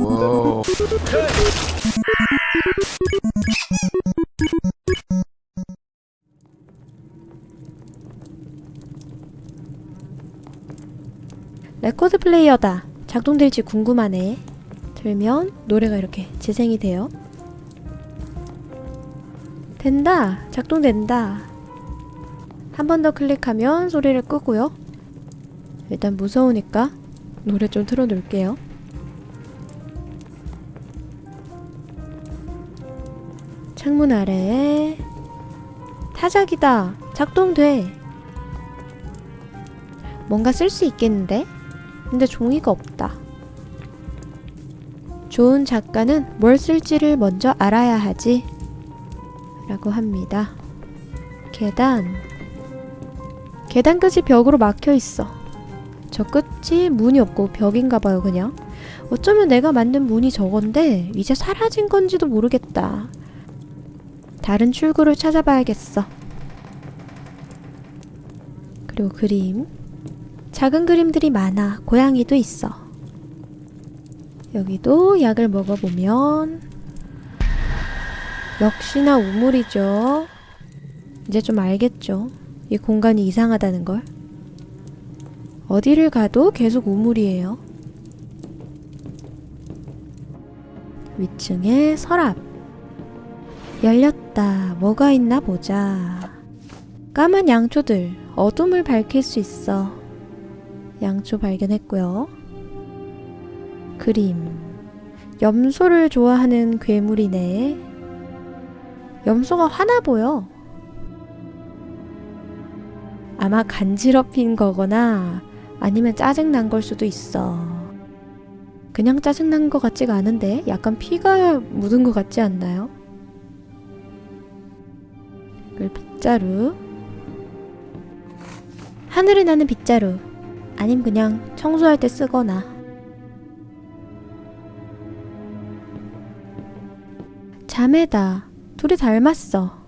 와우. 레코드 플레이어다. 작동될지 궁금하네. 들면 노래가 이렇게 재생이 돼요. 된다. 작동된다. 한 번 더 클릭하면 소리를 끄고요. 일단 무서우니까 노래 좀 틀어놓을게요. 창문 아래에 타작이다. 작동돼. 뭔가 쓸 수 있겠는데? 근데 종이가 없다. 좋은 작가는 뭘 쓸지를 먼저 알아야 하지. 라고 합니다. 계단. 계단 끝이 벽으로 막혀 있어. 저 끝이 문이 없고 벽인가 봐요, 그냥. 어쩌면 내가 만든 문이 저건데 이제 사라진 건지도 모르겠다. 다른 출구를 찾아봐야겠어. 그리고 그림. 작은 그림들이 많아. 고양이도 있어. 여기도 약을 먹어보면 역시나 우물이죠. 이제 좀 알겠죠. 이 공간이 이상하다는 걸. 어디를 가도 계속 우물이에요. 위층에 서랍. 열렸다. 뭐가 있나 보자. 까만 양초들. 어둠을 밝힐 수 있어. 양초 발견했고요. 그림. 염소를 좋아하는 괴물이네. 염소가 화나 보여. 아마 간지럽힌 거거나 아니면 짜증난 걸 수도 있어. 그냥 짜증난 것 같지가 않은데 약간 피가 묻은 것 같지 않나요? 그리고 빗자루. 하늘에 나는 빗자루. 아님 그냥 청소할 때 쓰거나. 자매다. 둘이 닮았어.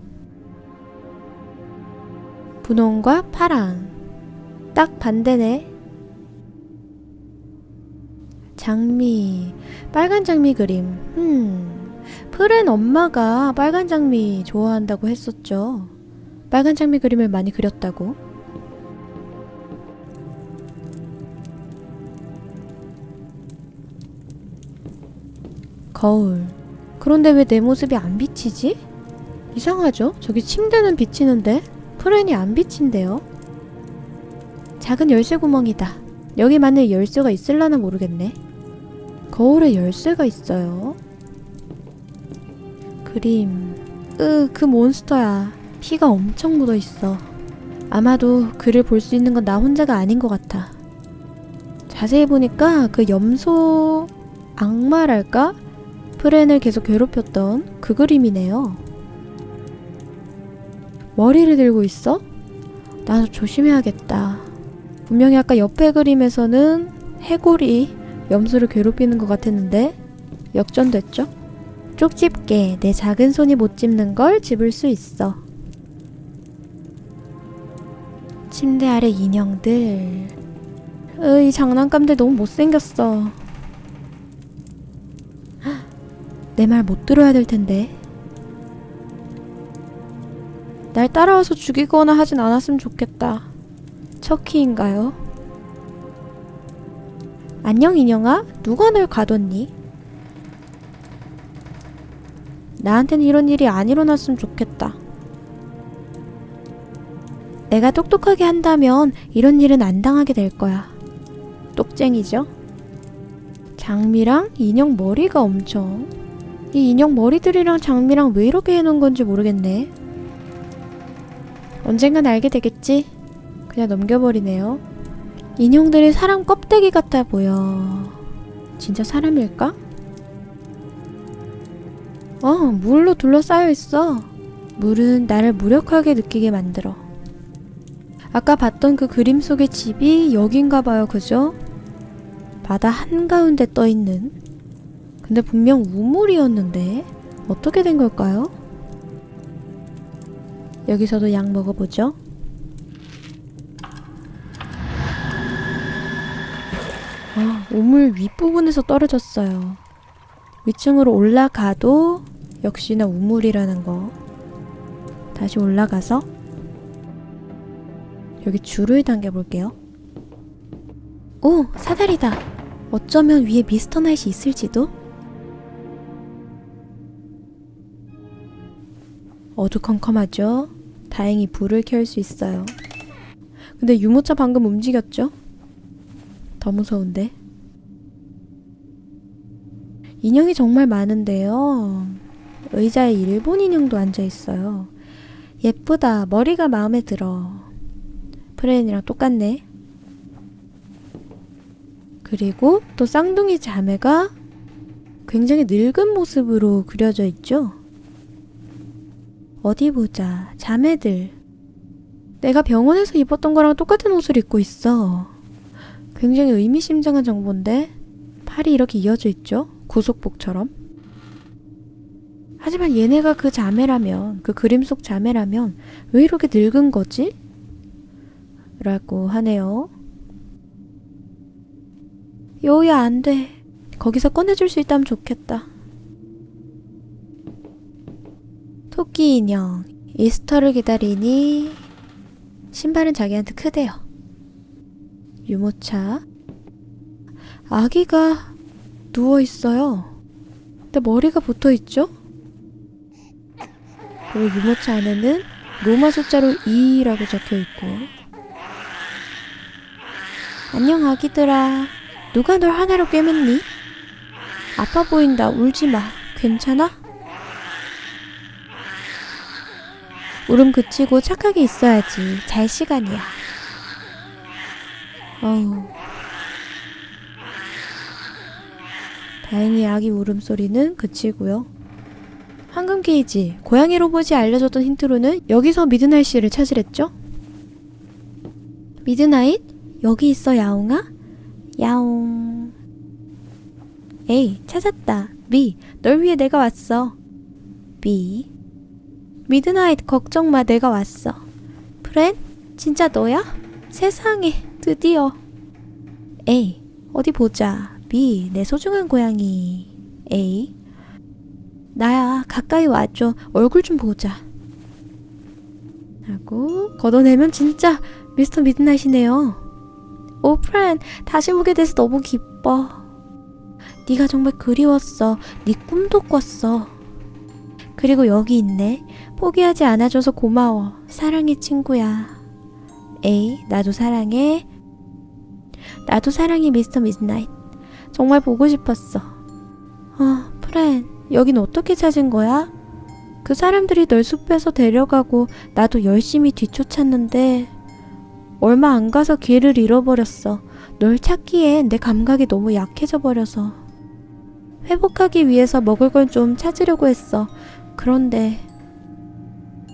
분홍과 파랑. 딱 반대네. 장미. 빨간 장미 그림. 음 프렌 엄마가 빨간 장미 좋아한다고 했었죠 빨간 장미 그림을 많이 그렸다고 거울. 그런데 왜 내 모습이 안 비치지? 이상하죠? 저기 침대는 비치는데 프렌이 안 비친대요. 작은 열쇠 구멍이다. 여기 만일 열쇠가 있을라나 모르겠네. 거울에 열쇠가 있어요. 그림. 으, 그 몬스터야. 피가 엄청 묻어 있어. 아마도 그를 볼 수 있는 건 나 혼자가 아닌 것 같아. 자세히 보니까 그 염소 악마랄까? 프렌을 계속 괴롭혔던 그 그림이네요. 머리를 들고 있어? 나도 조심해야겠다. 분명히 아까 옆에 그림에서는 해골이 염소를 괴롭히는 것 같았는데 역전됐죠? 쪽집게 내 작은 손이 못 집는 걸 집을 수 있어. 침대 아래 인형들. 으, 이 장난감들 너무 못생겼어. 내 말 못 들어야 될 텐데. 날 따라와서 죽이거나 하진 않았으면 좋겠다. 척키인가요? 안녕 인형아? 누가 널 가뒀니? 나한테는 이런 일이 안 일어났으면 좋겠다. 내가 똑똑하게 한다면 이런 일은 안 당하게 될 거야. 똑쟁이죠? 장미랑 인형 머리가 엄청 이 인형 머리들이랑 장미랑 왜 이렇게 해놓은 건지 모르겠네. 언젠간 알게 되겠지? 그냥 넘겨버리네요. 인형들이 사람 껍데기 같아 보여. 진짜 사람일까? 어, 물로 둘러싸여 있어. 물은 나를 무력하게 느끼게 만들어. 아까 봤던 그 그림 속의 집이 여긴가 봐요, 그죠? 바다 한가운데 떠 있는. 근데 분명 우물이었는데 어떻게 된 걸까요? 여기서도 약 먹어보죠. 아, 우물 윗부분에서 떨어졌어요. 위층으로 올라가도 역시나 우물이라는 거. 다시 올라가서 여기 줄을 당겨볼게요. 오, 사다리다. 어쩌면 위에 미스터 나잇이 있을지도? 어두컴컴하죠? 다행히 불을 켤 수 있어요. 근데 유모차 방금 움직였죠? 더 무서운데? 인형이 정말 많은데요. 의자에 일본 인형도 앉아 있어요. 예쁘다. 머리가 마음에 들어. 프렌이랑 똑같네. 그리고 또 쌍둥이 자매가 굉장히 늙은 모습으로 그려져 있죠. 어디 보자. 자매들. 내가 병원에서 입었던 거랑 똑같은 옷을 입고 있어. 굉장히 의미심장한 정보인데 팔이 이렇게 이어져 있죠? 구속복처럼. 하지만 얘네가 그 자매라면, 그 그림 속 자매라면 왜 이렇게 늙은 거지? 라고 하네요. 여우야, 안 돼. 거기서 꺼내줄 수 있다면 좋겠다. 토끼 인형. 이스터를 기다리니 신발은 자기한테 크대요. 유모차. 아기가 누워 있어요. 근데 머리가 붙어 있죠? 그리고 유모차 안에는 로마 숫자로 2라고 적혀 있고. 안녕 아기들아. 누가 널 하나로 꿰맸니? 아파 보인다. 울지 마. 괜찮아? 울음 그치고 착하게 있어야지. 잘 시간이야. 어우. 다행히 아기 울음소리는 그치고요. 게이지, 고양이 로봇이 알려줬던 힌트로는 여기서 미드나잇 씨를 찾으랬죠? 미드나잇? 여기 있어, 야옹아? 야옹. 에이, 찾았다. 미, 널 위해 내가 왔어. 미. 미드나잇, 걱정 마, 내가 왔어. 프렌? 진짜 너야? 세상에, 드디어. 에이, 어디 보자. 미, 내 소중한 고양이. 에이. 나야, 가까이 와줘. 얼굴 좀 보자. 하고, 걷어내면 진짜 미스터 미드나잇이네요. 오, 프렌, 다시 보게 돼서 너무 기뻐. 네가 정말 그리웠어. 네 꿈도 꿨어. 그리고 여기 있네. 포기하지 않아줘서 고마워. 사랑해, 친구야. 에이, 나도 사랑해. 나도 사랑해, 미스터 미드나잇. 정말 보고 싶었어. 아, 프렌, 여긴 어떻게 찾은 거야? 그 사람들이 널 숲에서 데려가고 나도 열심히 뒤쫓았는데 얼마 안 가서 길을 잃어버렸어. 널 찾기엔 내 감각이 너무 약해져 버려서. 회복하기 위해서 먹을 걸 좀 찾으려고 했어. 그런데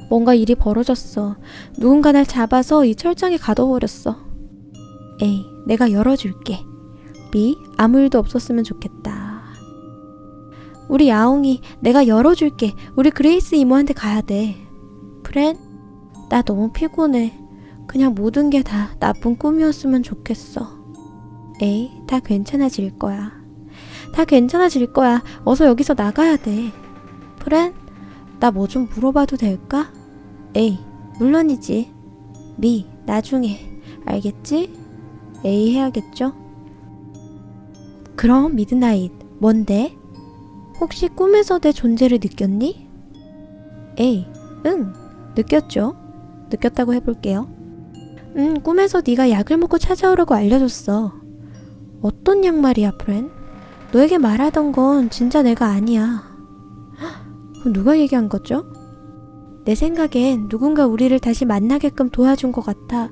뭔가 일이 벌어졌어. 누군가 날 잡아서 이 철장에 가둬버렸어. 에이, 내가 열어줄게. 미, 아무 일도 없었으면 좋겠다. 우리 야옹이, 내가 열어줄게. 우리 그레이스 이모한테 가야 돼. 프렌, 나 너무 피곤해. 그냥 모든 게 다 나쁜 꿈이었으면 좋겠어. 에이, 다 괜찮아질 거야. 다 괜찮아질 거야. 어서 여기서 나가야 돼. 프렌, 나 뭐 좀 물어봐도 될까? 에이, 물론이지. 미, 나중에. 알겠지? 에이 해야겠죠? 그럼 미드나잇, 뭔데? 혹시 꿈에서 내 존재를 느꼈니? 에이, 응, 느꼈죠? 느꼈다고 해볼게요. 응, 꿈에서 네가 약을 먹고 찾아오라고 알려줬어. 어떤 약 말이야, 프렌? 너에게 말하던 건 진짜 내가 아니야. 헉, 그럼 누가 얘기한 거죠? 내 생각엔 누군가 우리를 다시 만나게끔 도와준 것 같아.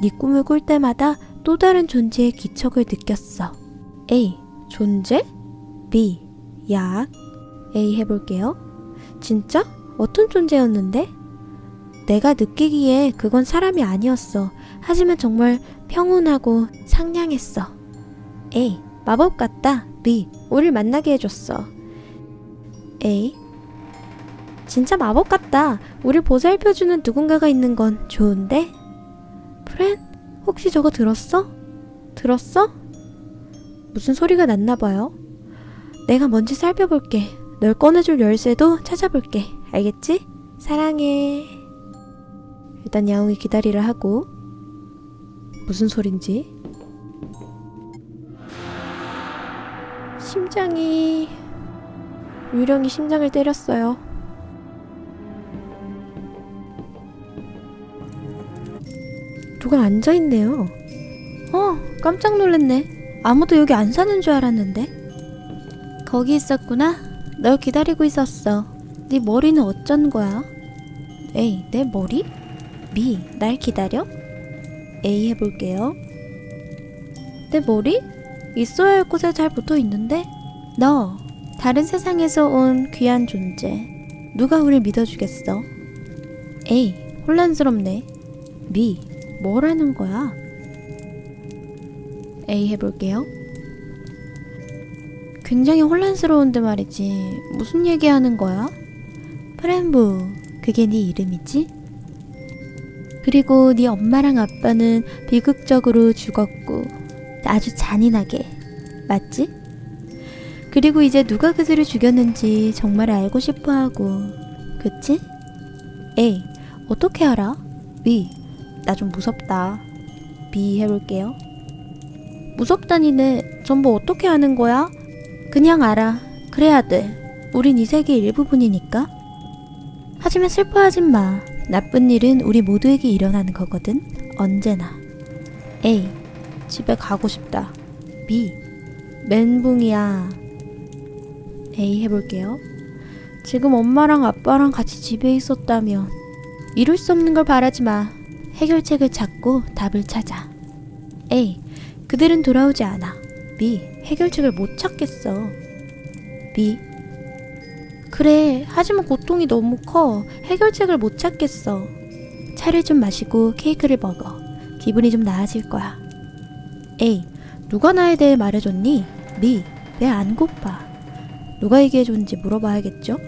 네 꿈을 꿀 때마다 또 다른 존재의 기척을 느꼈어. A. 존재? B. 약. A 해볼게요. 진짜? 어떤 존재였는데? 내가 느끼기에 그건 사람이 아니었어. 하지만 정말 평온하고 상냥했어. A. 마법 같다. B. 우릴 만나게 해줬어. A. 진짜 마법 같다. 우릴 보살펴주는 누군가가 있는 건 좋은데? 프렌? 혹시 저거 들었어? 들었어? 무슨 소리가 났나 봐요. 내가 뭔지 살펴볼게. 널 꺼내줄 열쇠도 찾아볼게. 알겠지? 사랑해. 일단 야옹이 기다리를 하고 무슨 소린지 심장이 유령이 심장을 때렸어요. 누가 앉아 있네요. 어, 깜짝 놀랐네. 아무도 여기 안 사는 줄 알았는데. 거기 있었구나. 널 기다리고 있었어. 네 머리는 어쩐 거야? 에이, 내 머리? 미, 날 기다려? A 해볼게요. 내 머리? 있어야 할 곳에 잘 붙어 있는데? 너, 다른 세상에서 온 귀한 존재. 누가 우릴 믿어주겠어? A, 혼란스럽네. 미, 뭐라는 거야? A 해볼게요. 굉장히 혼란스러운데 말이지. 무슨 얘기하는 거야? 프렌부, 그게 네 이름이지? 그리고 네 엄마랑 아빠는 비극적으로 죽었고 아주 잔인하게 맞지? 그리고 이제 누가 그들을 죽였는지 정말 알고 싶어 하고 그치? A 어떻게 알아? B 나좀 무섭다 B 해볼게요 무섭다니네 전부 어떻게 아는 거야? 그냥 알아 그래야 돼 우린 이 세계의 일부분이니까 하지만 슬퍼하진 마 나쁜 일은 우리 모두에게 일어나는 거거든. 언제나. A. 집에 가고 싶다. B. 멘붕이야. A 해볼게요. 지금 엄마랑 아빠랑 같이 집에 있었다면 이룰 수 없는 걸 바라지 마. 해결책을 찾고 답을 찾아. A. 그들은 돌아오지 않아. B. 해결책을 못 찾겠어. B. 그래, 하지만 고통이 너무 커. 해결책을 못 찾겠어. 차를 좀 마시고 케이크를 먹어. 기분이 좀 나아질 거야. A. 누가 나에 대해 말해줬니? B. 왜안 고파? 누가 얘기해줬는지 물어봐야겠죠?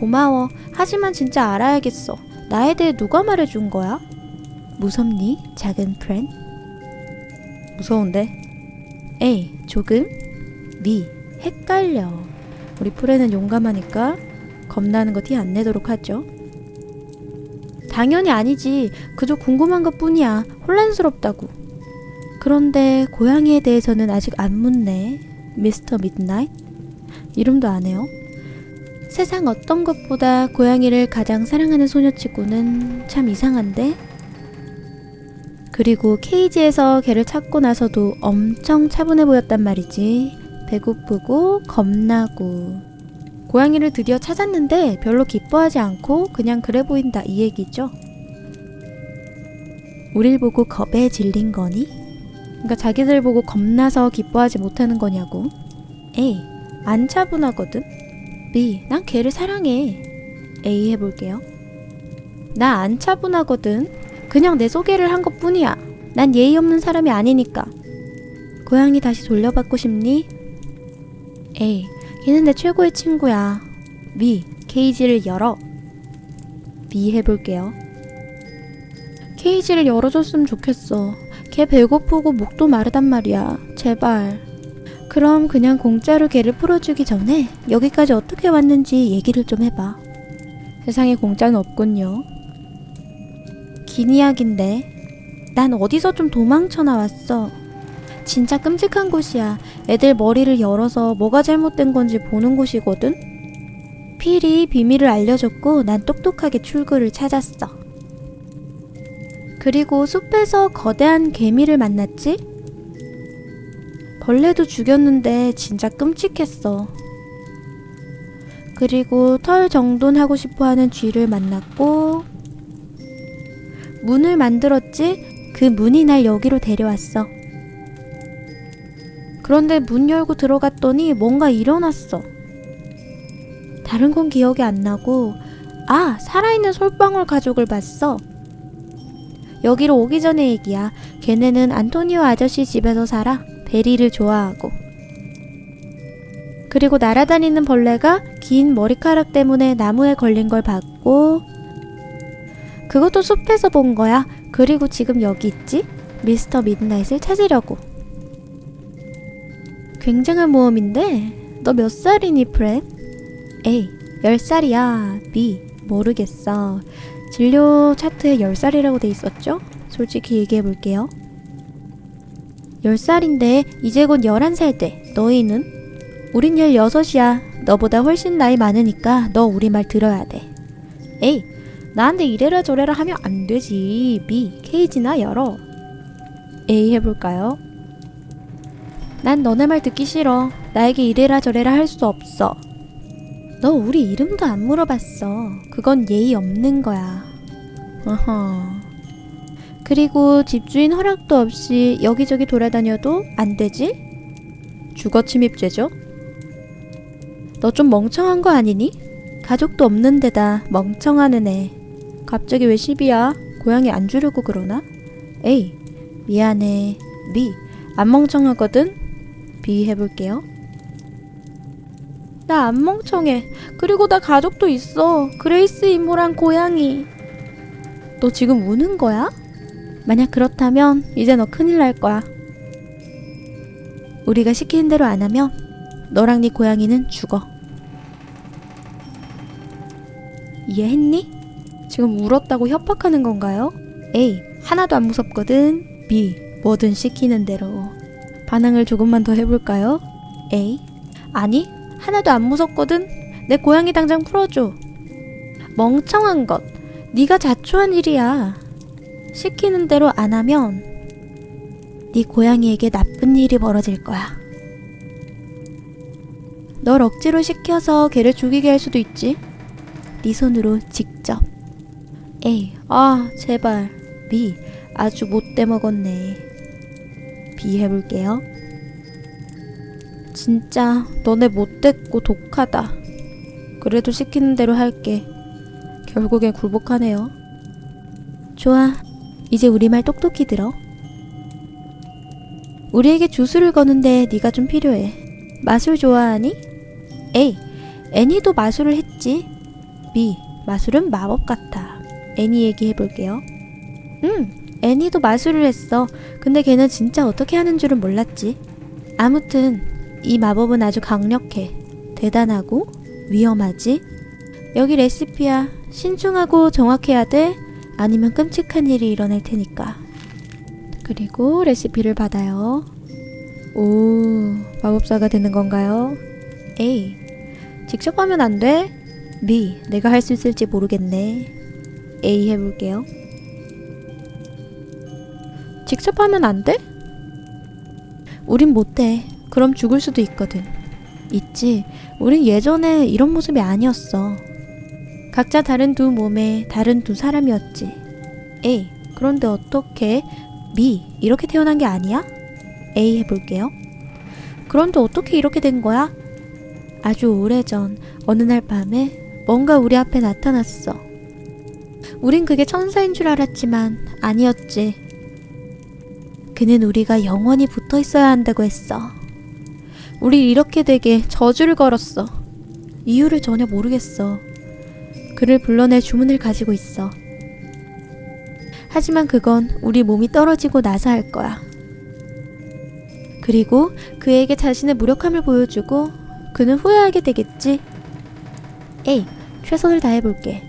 고마워. 하지만 진짜 알아야겠어. 나에 대해 누가 말해준 거야? 무섭니? 작은 프렌? 무서운데? A. 조금? B. 헷갈려. 우리 프레는 용감하니까 겁나는 거 티 안 내도록 하죠. 당연히 아니지. 그저 궁금한 것 뿐이야. 혼란스럽다고. 그런데 고양이에 대해서는 아직 안 묻네. 미스터 미드나잇? 이름도 안 해요. 세상 어떤 것보다 고양이를 가장 사랑하는 소녀치고는 참 이상한데? 그리고 케이지에서 걔를 찾고 나서도 엄청 차분해 보였단 말이지. 배고프고 겁나고 고양이를 드디어 찾았는데 별로 기뻐하지 않고 그냥 그래 보인다 이 얘기죠. 우릴 보고 겁에 질린 거니? 그러니까 자기들 보고 겁나서 기뻐하지 못하는 거냐고. A. 안 차분하거든. B. 난 걔를 사랑해. A 해볼게요. 나 안 차분하거든. 그냥 내 소개를 한 것 뿐이야. 난 예의 없는 사람이 아니니까. 고양이 다시 돌려받고 싶니? A. 걔는 내 최고의 친구야. B. 케이지를 열어. B 해볼게요. 케이지를 열어줬으면 좋겠어. 걔 배고프고 목도 마르단 말이야. 제발. 그럼 그냥 공짜로 걔를 풀어주기 전에 여기까지 어떻게 왔는지 얘기를 좀 해봐. 세상에 공짜는 없군요. 긴 이야기인데 난 어디서 좀 도망쳐 나왔어. 진짜 끔찍한 곳이야. 애들 머리를 열어서 뭐가 잘못된 건지 보는 곳이거든. 필이 비밀을 알려줬고 난 똑똑하게 출구를 찾았어. 그리고 숲에서 거대한 개미를 만났지? 벌레도 죽였는데 진짜 끔찍했어. 그리고 털 정돈하고 싶어 하는 쥐를 만났고, 문을 만들었지? 그 문이 날 여기로 데려왔어. 그런데 문 열고 들어갔더니 뭔가 일어났어. 다른 건 기억이 안 나고, 아, 살아있는 솔방울 가족을 봤어. 여기로 오기 전의 얘기야. 걔네는 안토니오 아저씨 집에서 살아. 베리를 좋아하고. 그리고 날아다니는 벌레가 긴 머리카락 때문에 나무에 걸린 걸 봤고, 그것도 숲에서 본 거야. 그리고 지금 여기 있지? 미스터 미드나잇을 찾으려고. 굉장한 모험인데, 너 몇 살이니, 프렌? A. 10살이야. B. 모르겠어. 진료 차트에 10살이라고 돼 있었죠? 솔직히 얘기해 볼게요. 10살인데 이제 곧 11살 돼. 너희는? 우린 16이야. 너보다 훨씬 나이 많으니까 너 우리 말 들어야 돼. A. 나한테 이래라 저래라 하면 안 되지. B. 케이지나 열어. A 해볼까요? 난 너네 말 듣기 싫어. 나에게 이래라 저래라 할 수 없어. 너 우리 이름도 안 물어봤어. 그건 예의 없는 거야. 어허. 그리고 집주인 허락도 없이 여기저기 돌아다녀도 안 되지? 주거 침입죄죠? 너 좀 멍청한 거 아니니? 가족도 없는 데다 멍청하는 애. 갑자기 왜 시비야? 고양이 안 주려고 그러나? 에이, 미안해. B, 안 멍청하거든? B 해볼게요. 나 안 멍청해. 그리고 나 가족도 있어. 그레이스 이모랑 고양이. 너 지금 우는 거야? 만약 그렇다면 이제 너 큰일 날 거야. 우리가 시키는 대로 안 하면 너랑 네 고양이는 죽어. 이해했니? 지금 울었다고 협박하는 건가요? A. 하나도 안 무섭거든. B. 뭐든 시키는 대로. 반응을 조금만 더 해볼까요? A. 아니, 하나도 안 무섭거든. 내 고양이 당장 풀어줘. 멍청한 것. 네가 자초한 일이야. 시키는 대로 안 하면 네 고양이에게 나쁜 일이 벌어질 거야. 널 억지로 시켜서 걔를 죽이게 할 수도 있지. 네 손으로 직접. A. 아, 제발. B. 아주 못돼 먹었네. B 해볼게요. 진짜 너네 못됐고 독하다. 그래도 시키는 대로 할게. 결국엔 굴복하네요. 좋아. 이제 우리 말 똑똑히 들어. 우리에게 주술을 거는데 네가 좀 필요해. 마술 좋아하니? A. 애니도 마술을 했지. B. 마술은 마법 같아. 애니 얘기해 볼게요. 응, 애니도 마술을 했어. 근데 걔는 진짜 어떻게 하는 줄은 몰랐지. 아무튼 이 마법은 아주 강력해. 대단하고 위험하지. 여기 레시피야. 신중하고 정확해야 돼. 아니면 끔찍한 일이 일어날 테니까. 그리고 레시피를 받아요. 오, 마법사가 되는 건가요? A. 직접 하면 안 돼? B. 내가 할 수 있을지 모르겠네. A 해볼게요. 직접 하면 안 돼? 우린 못해. 그럼 죽을 수도 있거든. 있지. 우린 예전에 이런 모습이 아니었어. 각자 다른 두 몸에 다른 두 사람이었지. A. 그런데 어떻게 B. 이렇게 태어난 게 아니야? A 해볼게요. 그런데 어떻게 이렇게 된 거야? 아주 오래전 어느 날 밤에 뭔가 우리 앞에 나타났어. 우린 그게 천사인 줄 알았지만 아니었지. 그는 우리가 영원히 붙어 있어야 한다고 했어. 우리 이렇게 되게 저주를 걸었어. 이유를 전혀 모르겠어. 그를 불러낼 주문을 가지고 있어. 하지만 그건 우리 몸이 떨어지고 나서 할 거야. 그리고 그에게 자신의 무력함을 보여주고 그는 후회하게 되겠지. A. 최선을 다해볼게.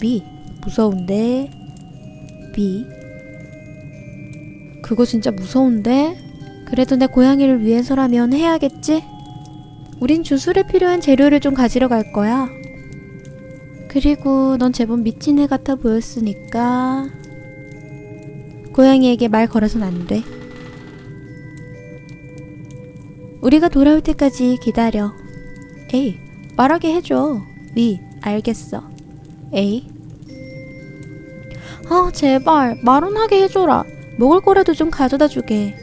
B. 무서운데. B. 그거 진짜 무서운데? 그래도 내 고양이를 위해서라면 해야겠지? 우린 주술에 필요한 재료를 좀 가지러 갈 거야. 그리고 넌 제법 미친 애 같아 보였으니까 고양이에게 말 걸어선 안 돼. 우리가 돌아올 때까지 기다려. 에이, 말하게 해줘. 위, 알겠어. 에이. 아, 제발, 말은 하게 해줘라. 먹을 거라도 좀 가져다 주게.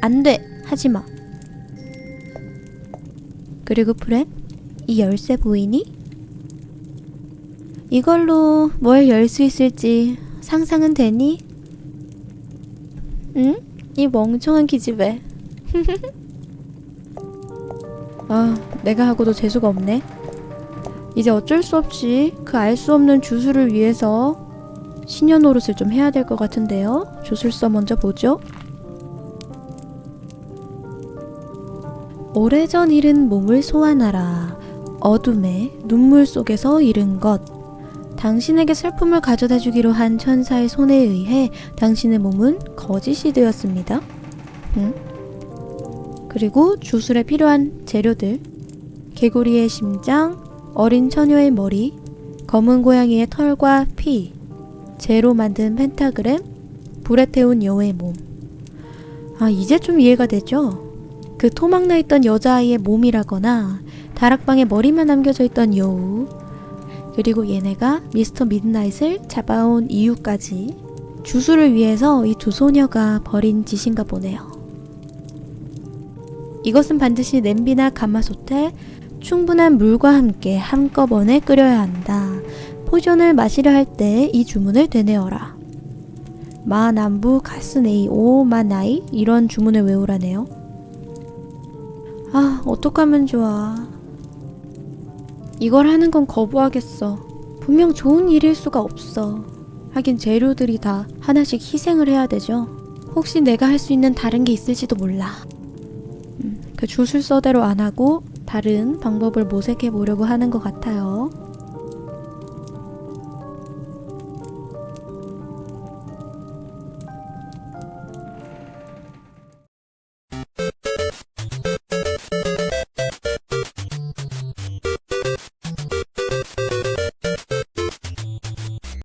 안 돼, 하지 마. 그리고 프렌, 이 열쇠 보이니? 이걸로 뭘 열 수 있을지 상상은 되니? 응? 이 멍청한 기집애. 아, 내가 하고도 재수가 없네. 이제 어쩔 수 없이 그 알 수 없는 주술을 위해서 시녀 노릇을 좀 해야 될 것 같은데요. 주술서 먼저 보죠. 오래전 잃은 몸을 소환하라. 어둠의 눈물 속에서 잃은 것. 당신에게 슬픔을 가져다 주기로 한 천사의 손에 의해 당신의 몸은 거짓이 되었습니다. 응? 그리고 주술에 필요한 재료들. 개구리의 심장, 어린 처녀의 머리, 검은 고양이의 털과 피, 재로 만든 펜타그램, 불에 태운 여우의 몸. 아, 이제 좀 이해가 되죠? 그 토막나 있던 여자아이의 몸이라거나 다락방에 머리만 남겨져 있던 여우 그리고 얘네가 미스터 미드나잇을 잡아온 이유까지 주술을 위해서 이 두 소녀가 벌인 짓인가 보네요. 이것은 반드시 냄비나 가마솥에 충분한 물과 함께 한꺼번에 끓여야 한다. 포션을 마시려 할 때 이 주문을 되뇌어라. 마남부 가스네이 오마나이 이런 주문을 외우라네요. 아, 어떡하면 좋아. 이걸 하는 건 거부하겠어. 분명 좋은 일일 수가 없어. 하긴 재료들이 다 하나씩 희생을 해야 되죠. 혹시 내가 할 수 있는 다른 게 있을지도 몰라. 음, 그 주술서대로 안 하고 다른 방법을 모색해 보려고 하는 것 같아요.